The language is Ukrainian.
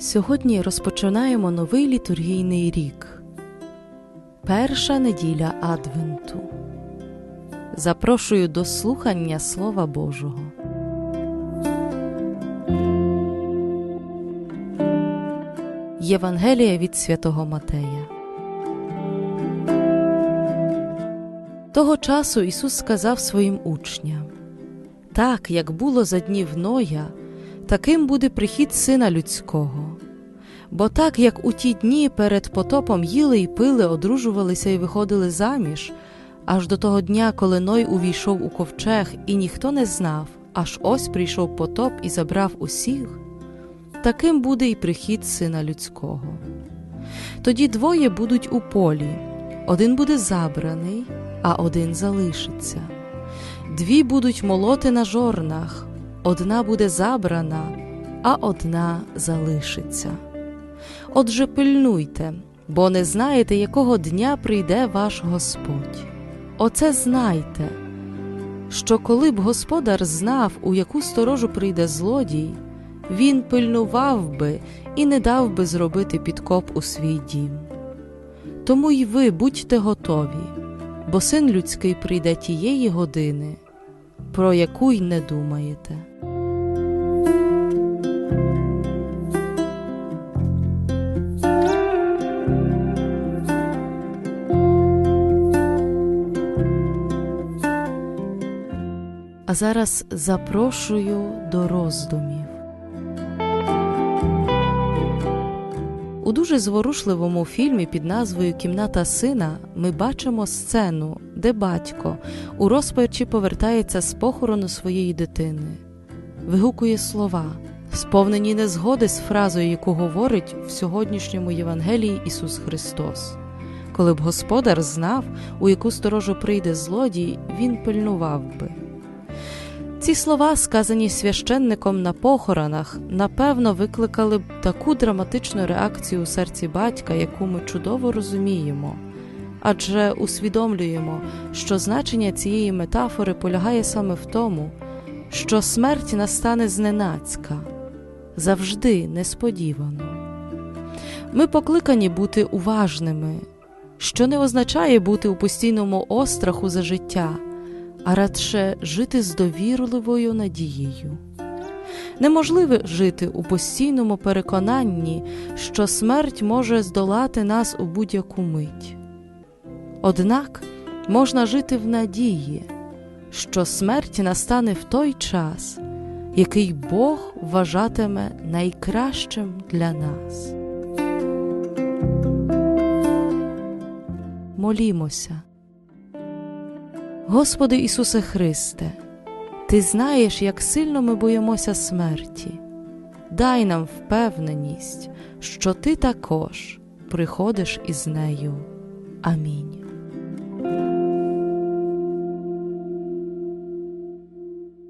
Сьогодні розпочинаємо новий літургійний рік. Перша неділя Адвенту. Запрошую до слухання Слова Божого. Євангелія від святого Матея. Того часу Ісус сказав своїм учням: Так, як було за днів Ноя, таким буде прихід Сина Людського. Бо так, як у ті дні перед потопом їли і пили, одружувалися і виходили заміж, аж до того дня, коли Ной увійшов у ковчег, і ніхто не знав, аж ось прийшов потоп і забрав усіх, таким буде і прихід Сина Людського. Тоді двоє будуть у полі, один буде забраний, а один залишиться. Дві будуть молоти на жорнах, одна буде забрана, а одна залишиться. Отже, пильнуйте, бо не знаєте, якого дня прийде ваш Господь. Оце знайте, що коли б господар знав, у яку сторожу прийде злодій, він пильнував би і не дав би зробити підкоп у свій дім. Тому й ви будьте готові, бо син людський прийде тієї години, про яку й не думаєте. А зараз запрошую до роздумів. У дуже зворушливому фільмі під назвою Кімната сина ми бачимо сцену, де батько у розпачі повертається з похорону своєї дитини, вигукує слова, сповнені незгоди з фразою, яку говорить в сьогоднішньому Євангелії Ісус Христос. Коли б господар знав, у яку сторожу прийде злодій, він пильнував би. Ці слова, сказані священником на похоронах, напевно, викликали б таку драматичну реакцію у серці батька, яку ми чудово розуміємо, адже усвідомлюємо, що значення цієї метафори полягає саме в тому, що смерть настане зненацька, завжди несподівано. Ми покликані бути уважними, що не означає бути у постійному остраху за життя а радше жити з довірливою надією. Неможливо жити у постійному переконанні, що смерть може здолати нас у будь-яку мить. Однак можна жити в надії, що смерть настане в той час, який Бог вважатиме найкращим для нас. Молімося. Господи Ісусе Христе, Ти знаєш, як сильно ми боїмося смерті. Дай нам впевненість, що Ти також приходиш із нею. Амінь.